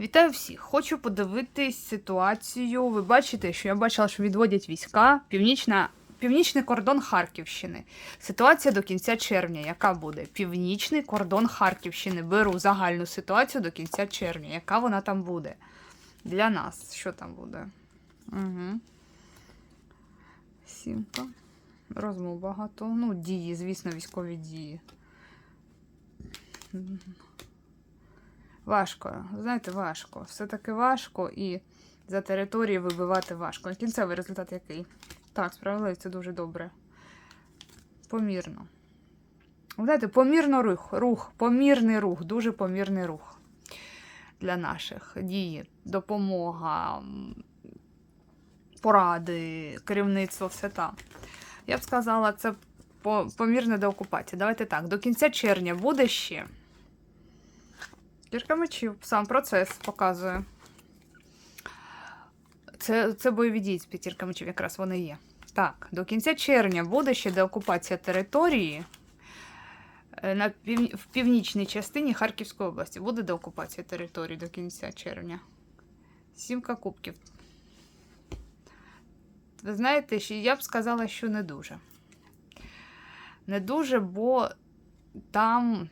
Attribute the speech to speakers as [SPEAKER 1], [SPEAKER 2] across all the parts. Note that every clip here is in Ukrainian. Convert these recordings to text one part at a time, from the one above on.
[SPEAKER 1] Вітаю всіх! Хочу подивитись ситуацію. Ви бачите, що я бачила, що відводять війська. Північна, північний кордон Харківщини. Ситуація до кінця червня. Яка буде? Північний кордон Харківщини. Беру загальну ситуацію до кінця червня. Яка вона там буде? Для нас. Що там буде? Угу. Сімка. Розмов багато. Ну, дії, звісно, військові дії. Важко, знаєте, важко. Все-таки важко і за території вибивати важко. Кінцевий результат який? Так, справедливість дуже добре. Помірно. Знаєте, помірно рух, рух, помірний рух, дуже помірний рух для наших дії, допомога, поради, керівництво, все там. Я б сказала, це по- помірне до окупації. Давайте так, до кінця червня буде ще. Кірка мечів, сам процес показує. Це, це бойові дії з п'ятірка мечів, якраз вони є. Так, до кінця червня буде ще деокупація території. Е, На пів... В північній частині Харківської області буде деокупація території до кінця червня. Сімка кубків. Ви знаєте, я б сказала, що не дуже. Не дуже, бо там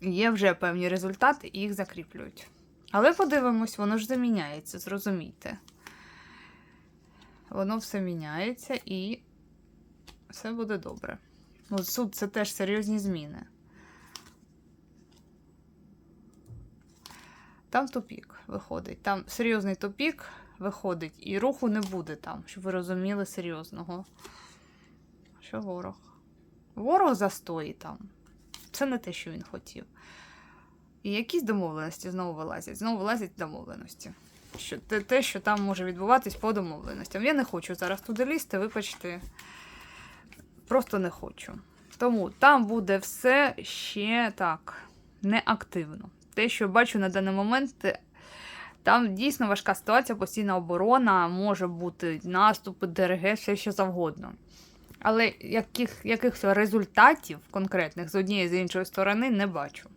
[SPEAKER 1] є вже певні результати і їх закріплюють. Але подивимось, воно ж заміняється, зрозумійте. Воно все міняється і все буде добре. Ну, суд це теж серйозні зміни. Там тупік виходить. Там серйозний тупік виходить, і руху не буде там, щоб ви розуміли серйозного. Що ворог? Ворог застої там. Це не те, що він хотів. І якісь домовленості знову вилазять. Знову вилазять домовленості. Що те, те, що там може відбуватись по домовленостям. Я не хочу зараз туди лізти, вибачте. Просто не хочу. Тому там буде все ще так, неактивно. Те, що бачу на даний момент, там дійсно важка ситуація, постійна оборона, може бути наступи, ДРГ, все що завгодно. Але яких, якихось результатів конкретних з однієї з іншої сторони не бачу.